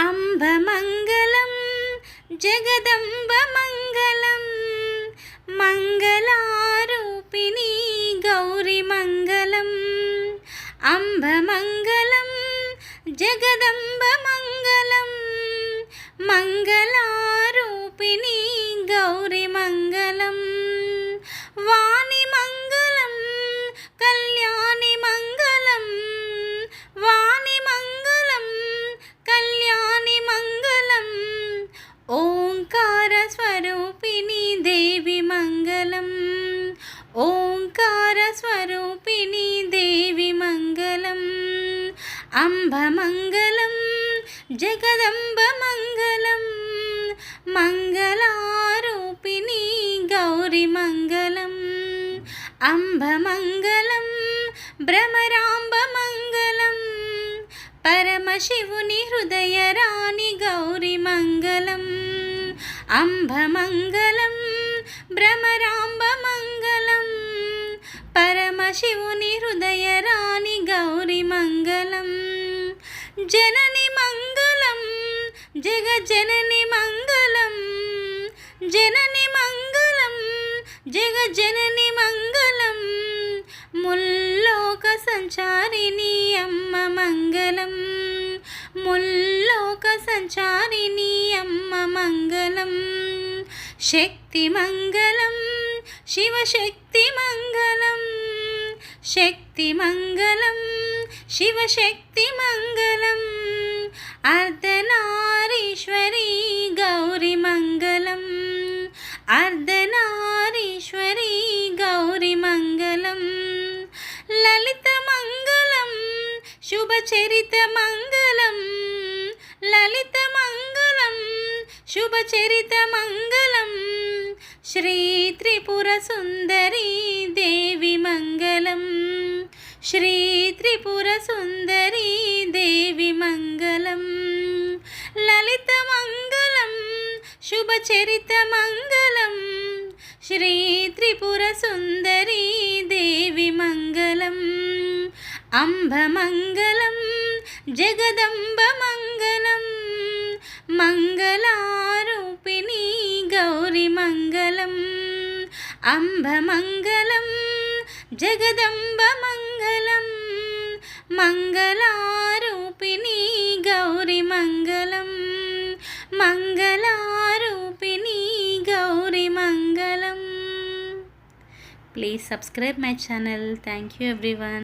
అంబమంగళం జగదంబమంగళం మంగళారూపిణి గౌరీ మంగళం అంబమంగళం జగదంబమంగళం అంబ మంగళం జగదంబ మంగళం మంగళారూపిణి గౌరీ మంగళం అంబ మంగళం భ్రమరాంబ మంగళం పరమశివుని హృదయ రాణి గౌరి మంగళం అంబ మంగళం భ్రమరాంబ మంగళం పరమశివుని జనని మంగళం జగజనని మంగళం జనని మంగళం జగజనని మంగళం ముల్లోక సంచారిణి అమ్మ మంగళం ముల్లోక సంచారిణి అమ్మ మంగళం. శక్తి మంగళం శివశక్తి మంగళం శక్తి మంగళం శివశక్తి మంగళం అర్ధనారీశ్వరి గౌరి మంగళం అర్ధనారీశ్వరి గౌరి మంగళం. లలిత మంగళం శుభచరిత మంగళం లలిత మంగళం శుభచరిత మంగళం. శ్రీ త్రిపుర సుందరి దేవి మంగళం శ్రీ త్రిపుర సుందరీ దేవి మంగళం. లలిత మంగళం శుభచరిత మంగళం. శ్రీ త్రిపుర సుందరీ దేవి మంగళం. అంబ మంగళం జగదంబ మంగళం. మంగళారూపిణి గౌరీ మంగళం. అంబ మంగళం జగదంబ మంగళం మంగళారూపిణి గౌరి మంగళం మంగళారూపిణి గౌరి మంగళం. Please subscribe my channel thank you everyone